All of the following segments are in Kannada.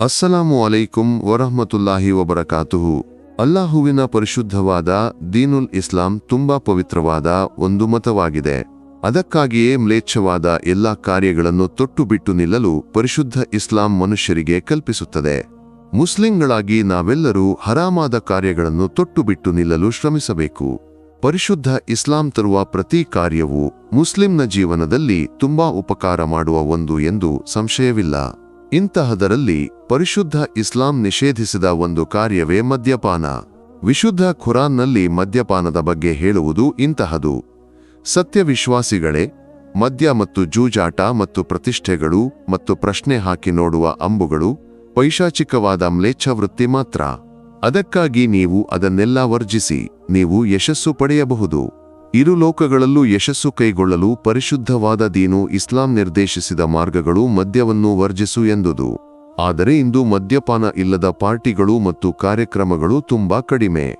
ಅಸ್ಸಲಾಮು ಅಲೈಕುಂ ವರಹಮತುಲ್ಲಾಹಿ ವಬರಕಾತುಹು. ಅಲ್ಲಾಹುವಿನ ಪರಿಶುದ್ಧವಾದ ದೀನುಲ್ ಇಸ್ಲಾಂ ತುಂಬಾ ಪವಿತ್ರವಾದ ಒಂದು ಮತವಾಗಿದೆ. ಅದಕ್ಕಾಗಿಯೇ ಮ್ಲೇಚ್ಛವಾದ ಎಲ್ಲಾ ಕಾರ್ಯಗಳನ್ನು ತೊಟ್ಟು ಬಿಟ್ಟು ನಿಲ್ಲಲು ಪರಿಶುದ್ಧ ಇಸ್ಲಾಂ ಮನುಷ್ಯರಿಗೆ ಕಲ್ಪಿಸುತ್ತದೆ. ಮುಸ್ಲಿಂಗಳಾಗಿ ನಾವೆಲ್ಲರೂ ಹರಾಮಾದ ಕಾರ್ಯಗಳನ್ನು ತೊಟ್ಟು ಬಿಟ್ಟು ನಿಲ್ಲಲು ಶ್ರಮಿಸಬೇಕು. ಪರಿಶುದ್ಧ ಇಸ್ಲಾಂ ತರುವ ಪ್ರತಿ ಕಾರ್ಯವು ಮುಸ್ಲಿಂನ ಜೀವನದಲ್ಲಿ ತುಂಬಾ ಉಪಕಾರ ಮಾಡುವ ಒಂದು ಎಂದು ಸಂಶಯವಿಲ್ಲ. ಇಂತಹದರಲ್ಲಿ ಪರಿಶುದ್ಧ ಇಸ್ಲಾಂ ನಿಷೇಧಿಸಿದ ಒಂದು ಕಾರ್ಯವೇ ಮದ್ಯಪಾನ. ವಿಶುದ್ಧ ಖುರಾನ್ನಲ್ಲಿ ಮದ್ಯಪಾನದ ಬಗ್ಗೆ ಹೇಳುವುದು ಇಂತಹದು. ಸತ್ಯವಿಶ್ವಾಸಿಗಳೇ, ಮದ್ಯ ಮತ್ತು ಜೂಜಾಟ ಮತ್ತು ಪ್ರತಿಷ್ಠೆಗಳು ಮತ್ತು ಪ್ರಶ್ನೆ ಹಾಕಿ ನೋಡುವ ಅಂಬುಗಳು ಪೈಶಾಚಿಕವಾದ ಮ್ಲೇಚ್ಛವೃತ್ತಿ ಮಾತ್ರ. ಅದಕ್ಕಾಗಿ ನೀವು ಅದನ್ನೆಲ್ಲ ವರ್ಜಿಸಿ, ನೀವು ಯಶಸ್ಸು ಪಡೆಯಬಹುದು. ಇರು ಲೋಕಗಳಲ್ಲೂ ಯಶಸ್ಸು ಕೈಗೊಳ್ಳಲು ಪರಿಶುದ್ಧವಾದ ದೀನು ಇಸ್ಲಾಂ ನಿರ್ದೇಶಿಸಿದ ಮಾರ್ಗಗಳು ಮದ್ಯವನ್ನು ವರ್ಜಿಸು ಎಂದುದು. ಆದರೆ ಇಂದು ಮದ್ಯಪಾನ ಇಲ್ಲದ ಪಾರ್ಟಿಗಳು ಮತ್ತು ಕಾರ್ಯಕ್ರಮಗಳು ತುಂಬಾ ಕಡಿಮೆ.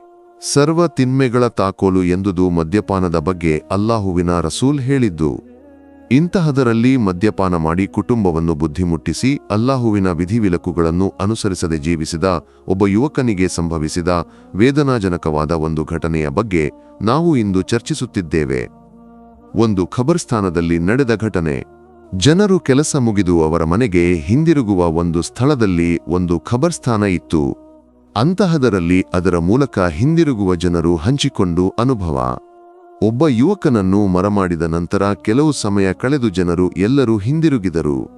ಸರ್ವ ತಿನ್ಮೆಗಳ ತಾಕೋಲು ಎಂದುದು ಮದ್ಯಪಾನದ ಬಗ್ಗೆ ಅಲ್ಲಾಹುವಿನ ರಸೂಲ್ ಹೇಳಿದ್ದು. ಇಂತಹದರಲ್ಲಿ ಮದ್ಯಪಾನ ಮಾಡಿ ಕುಟುಂಬವನ್ನು ಬುದ್ಧಿಮುಟ್ಟಿಸಿ ಅಲ್ಲಾಹುವಿನ ವಿಧಿವಿಲಕುಗಳನ್ನು ಅನುಸರಿಸದೆ ಜೀವಿಸಿದ ಒಬ್ಬ ಯುವಕನಿಗೆ ಸಂಭವಿಸಿದ ವೇದನಾಜನಕವಾದ ಒಂದು ಘಟನೆಯ ಬಗ್ಗೆ ನಾವು ಇಂದು ಚರ್ಚಿಸುತ್ತಿದ್ದೇವೆ. ಒಂದು ಖಬರ್ಸ್ಥಾನದಲ್ಲಿ ನಡೆದ ಘಟನೆ. ಜನರು ಕೆಲಸ ಮುಗಿದು ಅವರ ಮನೆಗೆ ಹಿಂದಿರುಗುವ ಒಂದು ಸ್ಥಳದಲ್ಲಿ ಒಂದು ಖಬರ್ಸ್ಥಾನ ಇತ್ತು. ಅಂತಹದರಲ್ಲಿ ಅದರ ಮೂಲಕ ಹಿಂದಿರುಗುವ ಜನರು ಹಂಚಿಕೊಂಡು ಅನುಭವ. ಒಬ್ಬ ಯುವಕನನ್ನು ಮರಮಾಡಿದ ನಂತರ ಕೆಲವು ಸಮಯ ಕಳೆದು ಜನರು ಎಲ್ಲರೂ ಹಿಂದಿರುಗಿದರು.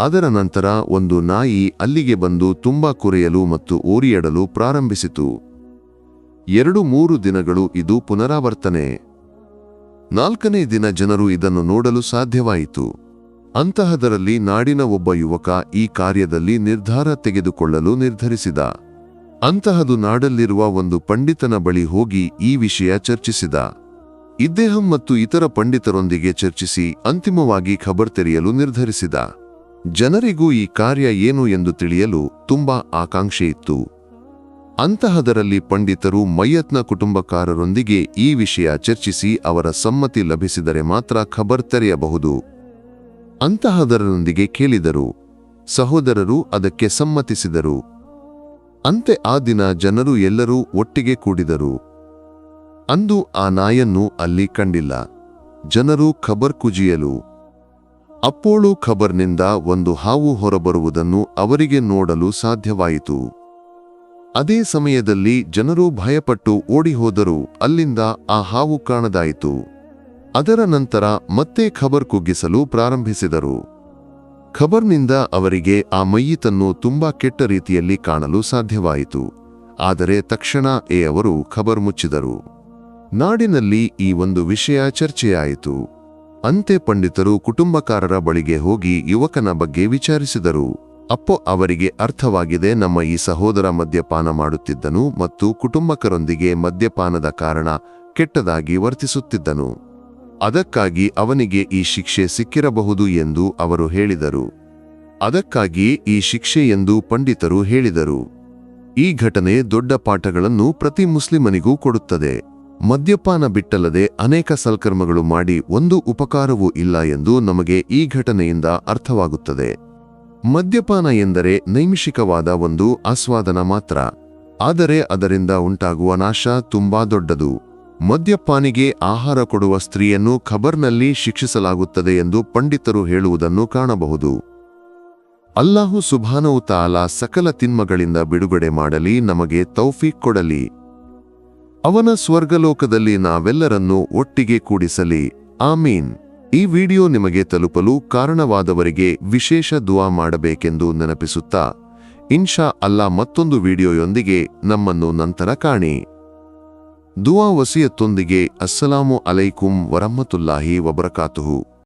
ಅದರ ನಂತರ ಒಂದು ನಾಯಿ ಅಲ್ಲಿಗೆ ಬಂದು ತುಂಬಾ ಕೊರೆಯಲು ಮತ್ತು ಓರಿಯಾಡಲು ಪ್ರಾರಂಭಿಸಿತು. ಎರಡು ಮೂರು ದಿನಗಳು ಇದು ಪುನರಾವರ್ತನೆ. ನಾಲ್ಕನೇ ದಿನ ಜನರು ಇದನ್ನು ನೋಡಲು ಸಾಧ್ಯವಾಯಿತು. ಅಂತಹದರಲ್ಲಿ ನಾಡಿನ ಒಬ್ಬ ಯುವಕ ಈ ಕಾರ್ಯದಲ್ಲಿ ನಿರ್ಧಾರ ತೆಗೆದುಕೊಳ್ಳಲು ನಿರ್ಧರಿಸಿದ. ಅಂತಹದು ನಾಡಲ್ಲಿರುವ ಒಂದು ಪಂಡಿತನ ಬಳಿ ಹೋಗಿ ಈ ವಿಷಯ ಚರ್ಚಿಸಿದ. ಇದ್ದೇಹಂ ಮತ್ತು ಇತರ ಪಂಡಿತರೊಂದಿಗೆ ಚರ್ಚಿಸಿ ಅಂತಿಮವಾಗಿ ಖಬರ್ ತೆರೆಯಲು ನಿರ್ಧರಿಸಿದ. ಜನರಿಗೂ ಈ ಕಾರ್ಯ ಏನು ಎಂದು ತಿಳಿಯಲು ತುಂಬಾ ಆಕಾಂಕ್ಷೆಯಿತ್ತು. ಅಂತಹದರಲ್ಲಿ ಪಂಡಿತರು ಮಯ್ಯತ್ನ ಕುಟುಂಬಕಾರರೊಂದಿಗೆ ಈ ವಿಷಯ ಚರ್ಚಿಸಿ ಅವರ ಸಮ್ಮತಿ ಲಭಿಸಿದರೆ ಮಾತ್ರ ಖಬರ್ ತೆರೆಯಬಹುದು. ಅಂತಹದರೊಂದಿಗೆ ಕೇಳಿದರು. ಸಹೋದರರು ಅದಕ್ಕೆ ಸಮ್ಮತಿಸಿದರು. ಅಂತೆ ಆ ದಿನ ಜನರು ಎಲ್ಲರೂ ಒಟ್ಟಿಗೆ ಕೂಡಿದರು. ಅಂದು ಆ ನಾಯನ್ನು ಅಲ್ಲಿ ಕಂಡಿಲ್ಲ. ಜನರು ಖಬರ್ ಕುಜಿಯಲು. ಅಪ್ಪೋಳು ಖಬರ್ನಿಂದ ಒಂದು ಹಾವು ಹೊರಬರುವುದನ್ನು ಅವರಿಗೆ ನೋಡಲು ಸಾಧ್ಯವಾಯಿತು. ಅದೇ ಸಮಯದಲ್ಲಿ ಜನರು ಭಯಪಟ್ಟು ಓಡಿಹೋದರೂ. ಅಲ್ಲಿಂದ ಆ ಹಾವು ಕಾಣದಾಯಿತು. ಅದರ ನಂತರ ಮತ್ತೆ ಖಬರ್ ಕುಗ್ಗಿಸಲು ಪ್ರಾರಂಭಿಸಿದರು. ಖಬರ್ನಿಂದ ಅವರಿಗೆ ಆ ಮೈಯಿತನ್ನು ತುಂಬಾ ಕೆಟ್ಟ ರೀತಿಯಲ್ಲಿ ಕಾಣಲು ಸಾಧ್ಯವಾಯಿತು. ಆದರೆ ತಕ್ಷಣ ಎ ಅವರು ಖಬರ್ ಮುಚ್ಚಿದರು. ನಾಡಿನಲ್ಲಿ ಈ ಒಂದು ವಿಷಯ ಚರ್ಚೆಯಾಯಿತು. ಅಂತೆ ಪಂಡಿತರು ಕುಟುಂಬಕಾರರ ಬಳಿಗೆ ಹೋಗಿ ಯುವಕನ ಬಗ್ಗೆ ವಿಚಾರಿಸಿದರು. ಅಪ್ಪೊ, ಅವರಿಗೆ ಅರ್ಥವಾಗಿದೆ ನಮ್ಮ ಈ ಸಹೋದರ ಮದ್ಯಪಾನ ಮಾಡುತ್ತಿದ್ದನು ಮತ್ತು ಕುಟುಂಬಕರೊಂದಿಗೆ ಮದ್ಯಪಾನದ ಕಾರಣ ಕೆಟ್ಟದಾಗಿ ವರ್ತಿಸುತ್ತಿದ್ದನು. ಅದಕ್ಕಾಗಿ ಅವನಿಗೆ ಈ ಶಿಕ್ಷೆ ಸಿಕ್ಕಿರಬಹುದು ಎಂದು ಅವರು ಹೇಳಿದರು. ಅದಕ್ಕಾಗಿ ಈ ಶಿಕ್ಷೆ ಎಂದು ಪಂಡಿತರು ಹೇಳಿದರು. ಈ ಘಟನೆ ದೊಡ್ಡ ಪಾಠಗಳನ್ನು ಪ್ರತಿ ಮುಸ್ಲಿಮನಿಗೂ ಕೊಡುತ್ತದೆ. ಮದ್ಯಪಾನ ಬಿಟ್ಟಲ್ಲದೆ ಅನೇಕ ಸಲ್ಕರ್ಮಗಳು ಮಾಡಿ ಒಂದು ಉಪಕಾರವೂ ಇಲ್ಲ ಎಂದು ನಮಗೆ ಈ ಘಟನೆಯಿಂದ ಅರ್ಥವಾಗುತ್ತದೆ. ಮದ್ಯಪಾನ ಎಂದರೆ ನೈಮಿಷಿಕವಾದ ಒಂದು ಆಸ್ವಾದನ ಮಾತ್ರ. ಆದರೆ ಅದರಿಂದ ಉಂಟಾಗುವ ನಾಶ ತುಂಬಾ ದೊಡ್ಡದು. ಮದ್ಯಪಾನಿಗೆ ಆಹಾರ ಕೊಡುವ ಸ್ತ್ರೀಯನ್ನು ಖಬರ್ನಲ್ಲಿ ಶಿಕ್ಷಿಸಲಾಗುತ್ತದೆ ಎಂದು ಪಂಡಿತರು ಹೇಳುವುದನ್ನು ಕಾಣಬಹುದು. ಅಲ್ಲಾಹು ಸುಭಾನವು ತಾಲ ಸಕಲ ತಿನ್ಮಗಳಿಂದ ಬಿಡುಗಡೆ ಮಾಡಲಿ, ನಮಗೆ ತೌಫೀಕ್ ಕೊಡಲಿ. ಅವನ ಸ್ವರ್ಗಲೋಕದಲ್ಲಿ ನಾವೆಲ್ಲರನ್ನು ಒಟ್ಟಿಗೆ ಕೂಡಿಸಲಿ. ಆಮೀನ್. ಈ ವಿಡಿಯೋ ನಿಮಗೆ ತಲುಪಲು ಕಾರಣವಾದವರಿಗೆ ವಿಶೇಷ ದುವಾ ಮಾಡಬೇಕೆಂದು ನೆನಪಿಸುತ್ತಾ, ಇನ್ಶಾ ಅಲ್ಲಾ ಮತ್ತೊಂದು ವಿಡಿಯೋಯೊಂದಿಗೆ ನಮ್ಮನ್ನು ನಂತರ ಕಾಣಿ. ದುವಾ ವಸಿಯತ್ತೊಂದಿಗೆ, ಅಸ್ಸಲಾಮು ಅಲೈಕುಂ ವರಹಮತುಲ್ಲಾಹಿ ವಬರಕಾತುಹು.